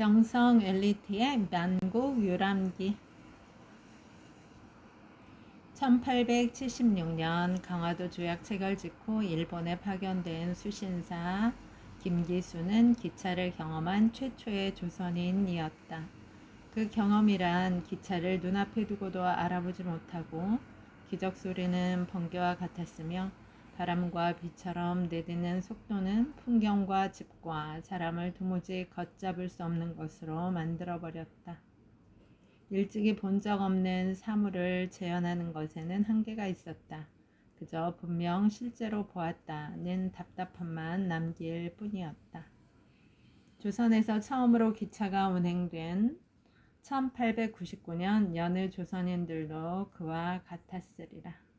정성 엘리트의 만국 유람기 1876년 강화도 조약 체결 직후 일본에 파견된 수신사 김기수는 기차를 경험한 최초의 조선인이었다. 그 경험이란 기차를 눈앞에 두고도 알아보지 못하고 기적 소리는 번개와 같았으며 바람과 비처럼 내딛는 속도는 풍경과 집과 사람을 도무지 걷잡을 수 없는 것으로 만들어 버렸다. 일찍이 본 적 없는 사물을 재현하는 것에는 한계가 있었다. 그저 분명 실제로 보았다는 답답함만 남길 뿐이었다. 조선에서 처음으로 기차가 운행된 1899년 여느 조선인들도 그와 같았으리라.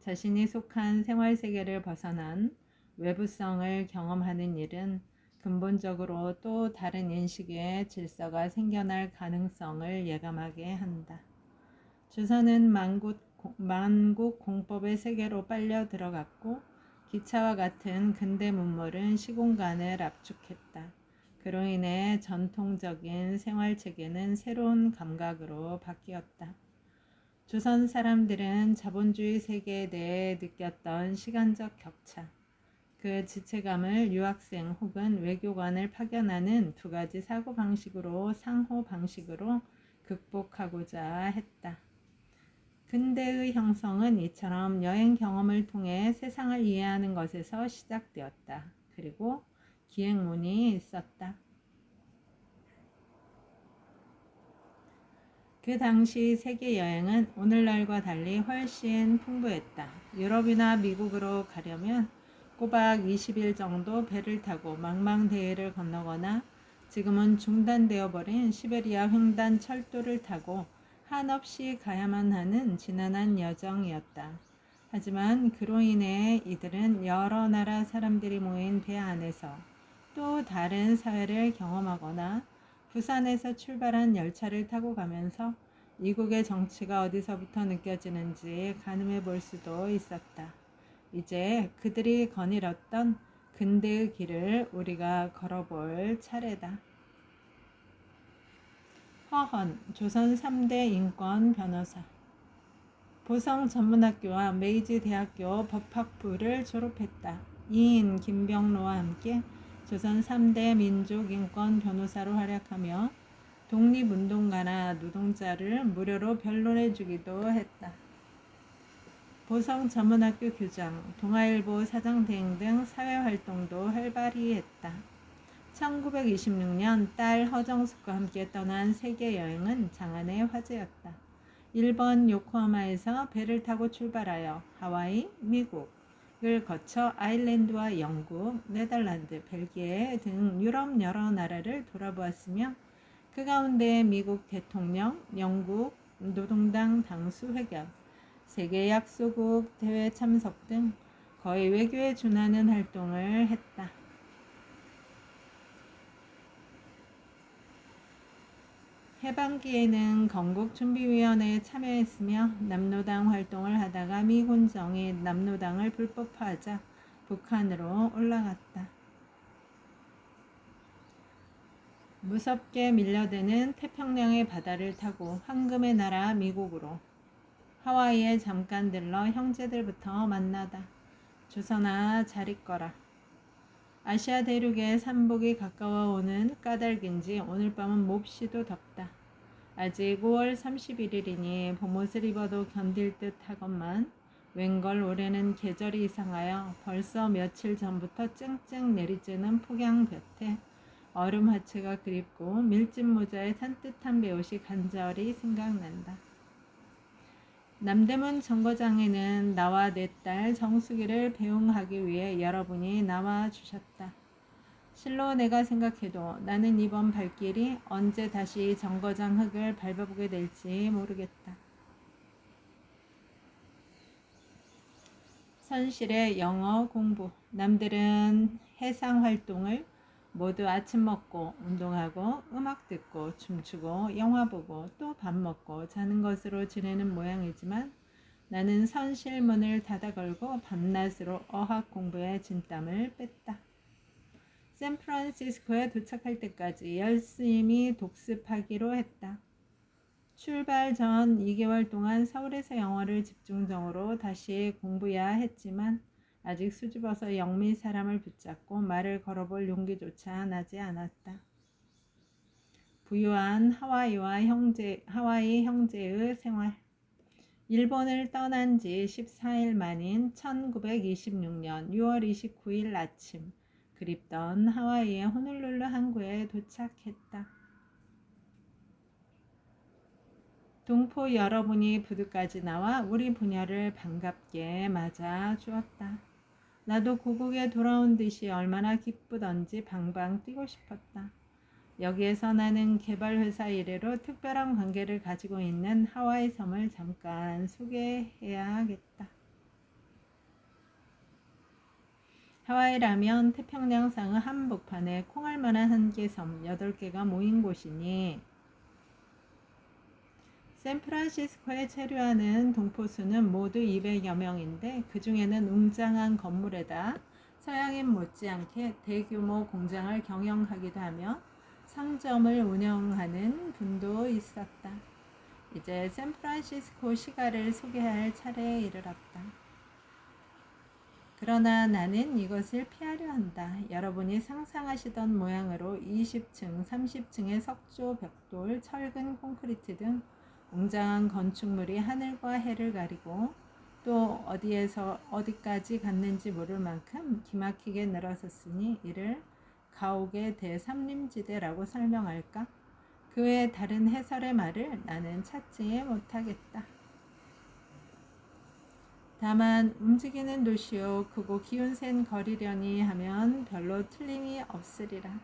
자신이 속한 생활 세계를 벗어난 외부성을 경험하는 일은 근본적으로 또 다른 인식의 질서가 생겨날 가능성을 예감하게 한다. 조선은 만국, 만국 공법의 세계로 빨려 들어갔고 기차와 같은 근대 문물은 시공간을 압축했다. 그로 인해 전통적인 생활 체계는 새로운 감각으로 바뀌었다. 조선 사람들은 자본주의 세계에 대해 느꼈던 시간적 격차, 그 지체감을 유학생 혹은 외교관을 파견하는 두 가지 사고 방식으로 상호 방식으로 극복하고자 했다. 근대의 형성은 이처럼 여행 경험을 통해 세상을 이해하는 것에서 시작되었다. 그리고 기행문이 있었다. 그 당시 세계 여행은 오늘날과 달리 훨씬 풍부했다. 유럽이나 미국으로 가려면 꼬박 20일 정도 배를 타고 망망대해를 건너거나 지금은 중단되어 버린 시베리아 횡단 철도를 타고 한없이 가야만 하는 지난한 여정이었다. 하지만 그로 인해 이들은 여러 나라 사람들이 모인 배 안에서 또 다른 사회를 경험하거나 부산에서 출발한 열차를 타고 가면서 이국의 정치가 어디서부터 느껴지는지 가늠해 볼 수도 있었다. 이제 그들이 거닐었던 근대의 길을 우리가 걸어볼 차례다. 허헌, 조선 3대 인권 변호사. 보성 전문학교와 메이지 대학교 법학부를 졸업했다. 이인 김병로와 함께 조선 3대 민족 인권 변호사로 활약하며 독립운동가나 노동자를 무료로 변론해 주기도 했다. 보성 전문학교 교장, 동아일보 사장 대행 등 사회활동도 활발히 했다. 1926년 딸 허정숙과 함께 떠난 세계여행은 장안의 화제였다. 일본 요코하마에서 배를 타고 출발하여 하와이, 미국, 을 거쳐 아일랜드와 영국, 네덜란드, 벨기에 등 유럽 여러 나라를 돌아보았으며 그 가운데 미국 대통령, 영국 노동당 당수 회견, 세계 약소국 대회 참석 등 거의 외교에 준하는 활동을 했다. 해방기에는 건국준비위원회에 참여했으며 남노당 활동을 하다가 미군정이 남노당을 불법화하자 북한으로 올라갔다. 무섭게 밀려드는 태평양의 바다를 타고 황금의 나라 미국으로 하와이에 잠깐 들러 형제들부터 만나다. 조선아 잘 있거라. 아시아 대륙의 산복이 가까워 오는 까닭인지 오늘 밤은 몹시도 덥다. 아직 5월 31일이니 봄옷을 입어도 견딜 듯 하건만 웬걸 올해는 계절이 이상하여 벌써 며칠 전부터 쨍쨍 내리쬐는 폭양 볕에 얼음 하체가 그립고 밀짚 모자에 산뜻한 배옷이 간절히 생각난다. 남대문 정거장에는 나와 내 딸 정수기를 배웅하기 위해 여러분이 나와 주셨다. 실로 내가 생각해도 나는 이번 발길이 언제 다시 정거장 흙을 밟아보게 될지 모르겠다. 선실의 영어 공부. 남들은 해상 활동을 모두 아침 먹고 운동하고 음악 듣고 춤추고 영화 보고 또 밥 먹고 자는 것으로 지내는 모양이지만 나는 선실문을 닫아 걸고 밤낮으로 어학 공부에 진땀을 뺐다. 샌프란시스코에 도착할 때까지 열심히 독습하기로 했다. 출발 전 2개월 동안 서울에서 영어를 집중적으로 다시 공부해야 했지만 아직 수줍어서 영미 사람을 붙잡고 말을 걸어볼 용기조차 나지 않았다. 부유한 하와이와 형제, 하와이 형제의 생활. 일본을 떠난 지 14일 만인 1926년 6월 29일 아침 그립던 하와이의 호놀룰루 항구에 도착했다. 동포 여러분이 부두까지 나와 우리 부녀를 반갑게 맞아 주었다. 나도 고국에 돌아온 듯이 얼마나 기쁘던지 방방 뛰고 싶었다. 여기에서 나는 개발회사 이래로 특별한 관계를 가지고 있는 하와이 섬을 잠깐 소개해야겠다. 하와이라면 태평양상의 한복판에 콩알만한 한 개 섬 8개가 모인 곳이니 샌프란시스코에 체류하는 동포수는 모두 200여 명인데 그 중에는 웅장한 건물에다 서양인 못지않게 대규모 공장을 경영하기도 하며 상점을 운영하는 분도 있었다. 이제 샌프란시스코 시가를 소개할 차례에 이르렀다. 그러나 나는 이것을 피하려 한다. 여러분이 상상하시던 모양으로 20층, 30층의 석조, 벽돌, 철근, 콘크리트 등 웅장한 건축물이 하늘과 해를 가리고 또 어디에서 어디까지 갔는지 모를 만큼 기막히게 늘어섰으니 이를 가옥의 대삼림지대라고 설명할까? 그 외 다른 해설의 말을 나는 찾지 못하겠다. 다만 움직이는 도시요 크고 기운 센 거리려니 하면 별로 틀림이 없으리라.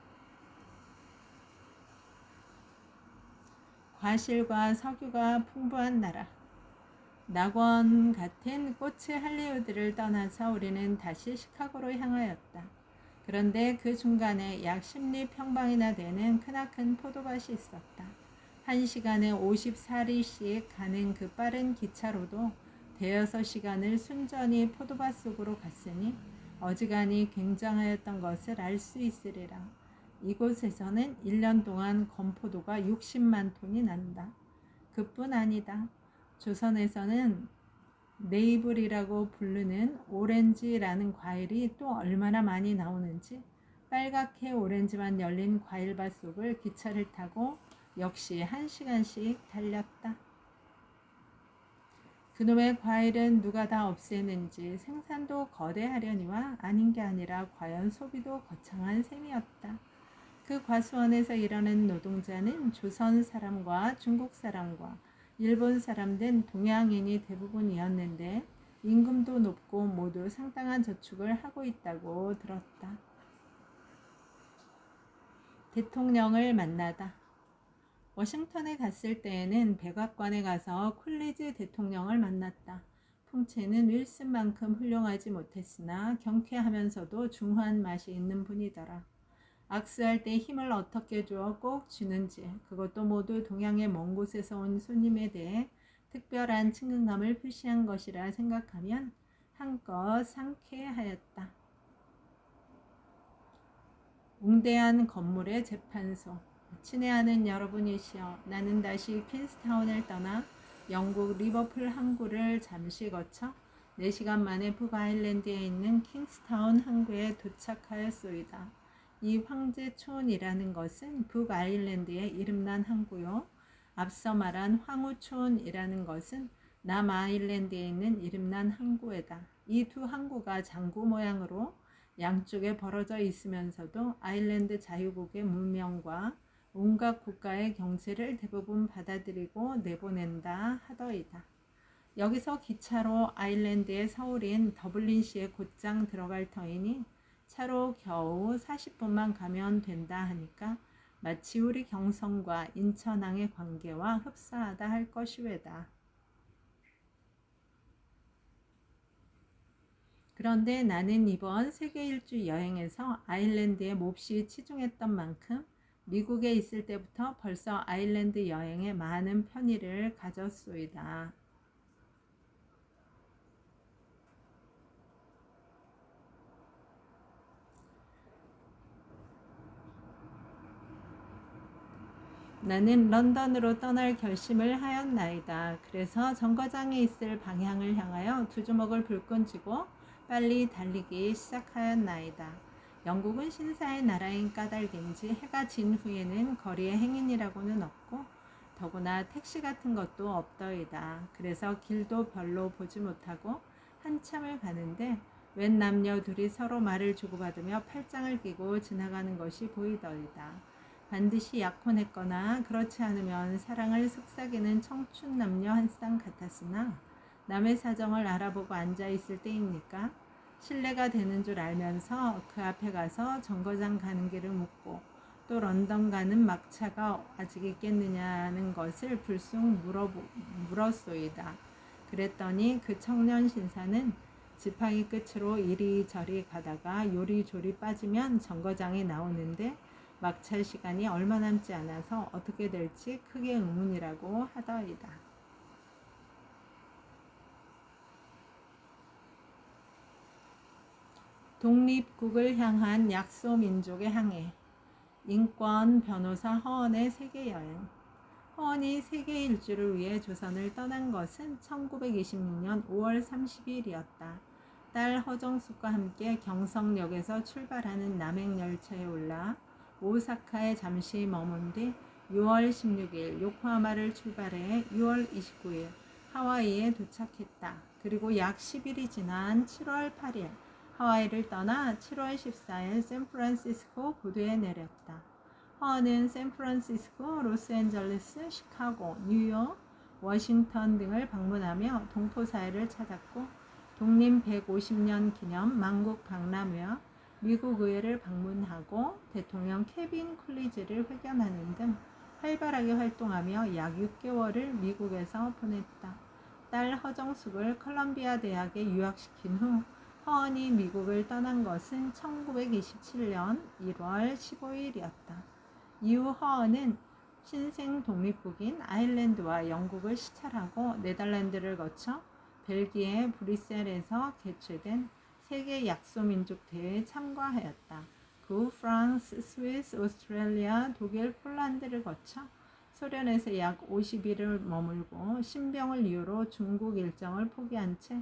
과실과 석유가 풍부한 나라. 낙원 같은 꽃의 할리우드를 떠나서 우리는 다시 시카고로 향하였다. 그런데 그 중간에 약 10리 평방이나 되는 크나큰 포도밭이 있었다. 한 시간에 54리씩 가는 그 빠른 기차로도 대여섯 시간을 순전히 포도밭 속으로 갔으니 어지간히 굉장하였던 것을 알 수 있으리라. 이곳에서는 1년 동안 건포도가 60만 톤이 난다. 그뿐 아니다. 조선에서는 네이블이라고 부르는 오렌지라는 과일이 또 얼마나 많이 나오는지 빨갛게 오렌지만 열린 과일밭 속을 기차를 타고 역시 한 시간씩 달렸다. 그놈의 과일은 누가 다 없애는지 생산도 거대하려니와 아닌 게 아니라 과연 소비도 거창한 셈이었다. 그 과수원에서 일하는 노동자는 조선 사람과 중국 사람과 일본 사람 등 동양인이 대부분이었는데 임금도 높고 모두 상당한 저축을 하고 있다고 들었다. 대통령을 만나다. 워싱턴에 갔을 때에는 백악관에 가서 콜리지 대통령을 만났다. 풍채는 윌슨만큼 훌륭하지 못했으나 경쾌하면서도 중후한 맛이 있는 분이더라. 악수할 때 힘을 어떻게 주어 꼭 주는지 그것도 모두 동양의 먼 곳에서 온 손님에 대해 특별한 친근감을 표시한 것이라 생각하면 한껏 상쾌하였다. 웅대한 건물의 재판소 친애하는 여러분이시여 나는 다시 퀸스타운을 떠나 영국 리버풀 항구를 잠시 거쳐 4시간 만에 북아일랜드에 있는 킹스타운 항구에 도착하였소이다. 이 황제촌이라는 것은 북아일랜드의 이름난 항구요. 앞서 말한 황후촌이라는 것은 남아일랜드에 있는 이름난 항구에다. 이 두 항구가 장구 모양으로 양쪽에 벌어져 있으면서도 아일랜드 자유국의 문명과 온갖 국가의 경제를 대부분 받아들이고 내보낸다 하더이다. 여기서 기차로 아일랜드의 서울인 더블린시에 곧장 들어갈 터이니 차로 겨우 40분만 가면 된다 하니까 마치 우리 경성과 인천항의 관계와 흡사하다 할 것이외다. 그런데 나는 이번 세계 일주 여행에서 아일랜드에 몹시 치중했던 만큼 미국에 있을 때부터 벌써 아일랜드 여행에 많은 편의를 가졌소이다. 나는 런던으로 떠날 결심을 하였나이다. 그래서 정거장에 있을 방향을 향하여 두 주먹을 불끈 쥐고 빨리 달리기 시작하였나이다. 영국은 신사의 나라인 까닭인지 해가 진 후에는 거리에 행인이라고는 없고 더구나 택시 같은 것도 없더이다. 그래서 길도 별로 보지 못하고 한참을 가는데 웬 남녀 둘이 서로 말을 주고받으며 팔짱을 끼고 지나가는 것이 보이더이다. 반드시 약혼했거나 그렇지 않으면 사랑을 속삭이는 청춘 남녀 한 쌍 같았으나 남의 사정을 알아보고 앉아 있을 때입니까? 신뢰가 되는 줄 알면서 그 앞에 가서 정거장 가는 길을 묻고 또 런던 가는 막차가 아직 있겠느냐는 것을 불쑥 물어보, 물었소이다. 그랬더니 그 청년 신사는 지팡이 끝으로 이리저리 가다가 요리조리 빠지면 정거장에 나오는데 막차 시간이 얼마 남지 않아서 어떻게 될지 크게 의문이라고 하더이다. 독립국을 향한 약소민족의 항해 인권 변호사 허언의 세계 여행 허언이 세계 일주를 위해 조선을 떠난 것은 1926년 5월 30일이었다. 딸 허정숙과 함께 경성역에서 출발하는 남행 열차에 올라 오사카에 잠시 머문 뒤 6월 16일 요코하마를 출발해 6월 29일 하와이에 도착했다. 그리고 약 10일이 지난 7월 8일 하와이를 떠나 7월 14일 샌프란시스코 부두에 내렸다. 허는 샌프란시스코, 로스앤젤레스, 시카고, 뉴욕, 워싱턴 등을 방문하며 동포사회를 찾았고 독립 150년 기념 만국 박람회와 미국 의회를 방문하고 대통령 케빈 쿨리지를 회견하는 등 활발하게 활동하며 약 6개월을 미국에서 보냈다. 딸 허정숙을 컬럼비아 대학에 유학시킨 후 허언이 미국을 떠난 것은 1927년 1월 15일이었다. 이후 허언은 신생 독립국인 아일랜드와 영국을 시찰하고 네덜란드를 거쳐 벨기에 브뤼셀에서 개최된 세계 약소민족 대회에 참가하였다. 그 후 프랑스, 스위스, 오스트레일리아, 독일, 폴란드를 거쳐 소련에서 약 50일을 머물고 신병을 이유로 중국 일정을 포기한 채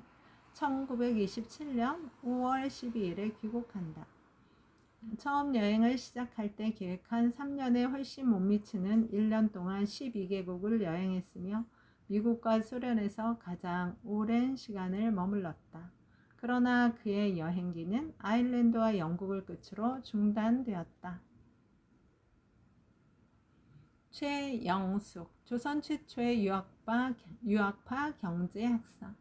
1927년 5월 12일에 귀국한다. 처음 여행을 시작할 때 계획한 3년에 훨씬 못 미치는 1년 동안 12개국을 여행했으며 미국과 소련에서 가장 오랜 시간을 머물렀다. 그러나 그의 여행기는 아일랜드와 영국을 끝으로 중단되었다. 최영숙, 조선 최초의 유학파, 유학파 경제학사.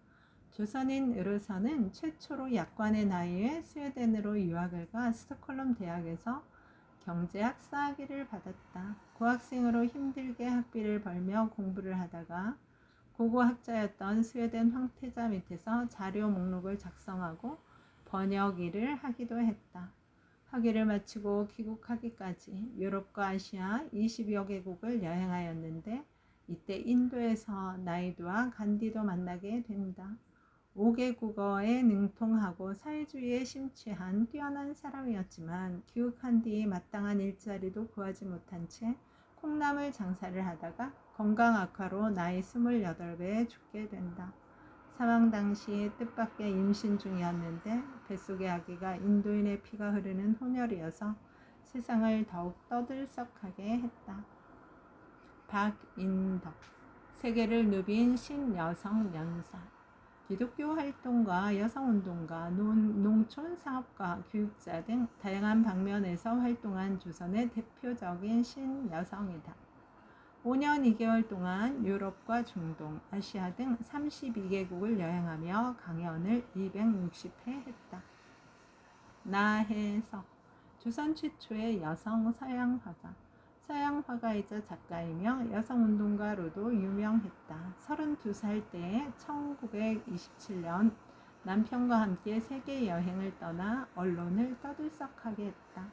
조선인으로서는 최초로 약관의 나이에 스웨덴으로 유학을 가 스톡홀름 대학에서 경제학사 학위를 받았다. 고학생으로 힘들게 학비를 벌며 공부를 하다가 고고학자였던 스웨덴 황태자 밑에서 자료 목록을 작성하고 번역 일을 하기도 했다. 학위를 마치고 귀국하기까지 유럽과 아시아 20여 개국을 여행하였는데 이때 인도에서 나이드와 간디도 만나게 된다. 5개 국어에 능통하고 사회주의에 심취한 뛰어난 사람이었지만 귀국한 뒤 마땅한 일자리도 구하지 못한 채 콩나물 장사를 하다가 건강 악화로 나이 28배에 죽게 된다. 사망 당시 뜻밖의 임신 중이었는데 뱃속의 아기가 인도인의 피가 흐르는 혼혈이어서 세상을 더욱 떠들썩하게 했다. 박인덕 세계를 누빈 신여성 연사 기독교 활동가, 여성운동가, 농촌 사업가, 교육자 등 다양한 방면에서 활동한 조선의 대표적인 신여성이다. 5년 2개월 동안 유럽과 중동, 아시아 등 32개국을 여행하며 강연을 260회 했다. 나혜석, 조선 최초의 여성 서양 화가, 서양 화가이자 작가이며 여성운동가로도 유명했다. 32살 때에 1927년 남편과 함께 세계 여행을 떠나 언론을 떠들썩하게 했다.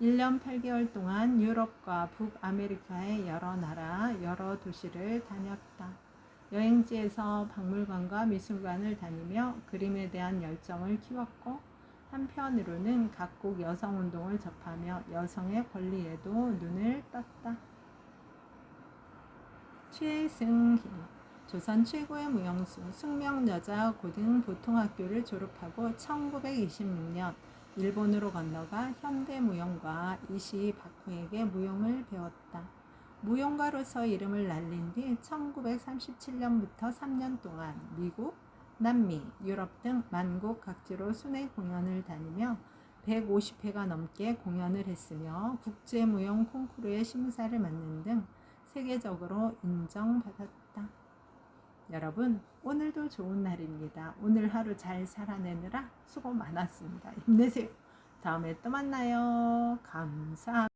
1년 8개월 동안 유럽과 북아메리카의 여러 나라, 여러 도시를 다녔다. 여행지에서 박물관과 미술관을 다니며 그림에 대한 열정을 키웠고 한편으로는 각국 여성 운동을 접하며 여성의 권리에도 눈을 떴다. 최승희 조선 최고의 무용수 숙명여자 고등 보통학교를 졸업하고 1926년 일본으로 건너가 현대무용가 이시 바쿠에게 무용을 배웠다. 무용가로서 이름을 날린 뒤 1937년부터 3년 동안 미국, 남미, 유럽 등 만국 각지로 순회 공연을 다니며 150회가 넘게 공연을 했으며 국제무용 콩쿠르의 심사를 맡는 등 세계적으로 인정받았다. 여러분, 오늘도 좋은 날입니다. 오늘 하루 잘 살아내느라 수고 많았습니다. 힘내세요. 다음에 또 만나요. 감사합니다.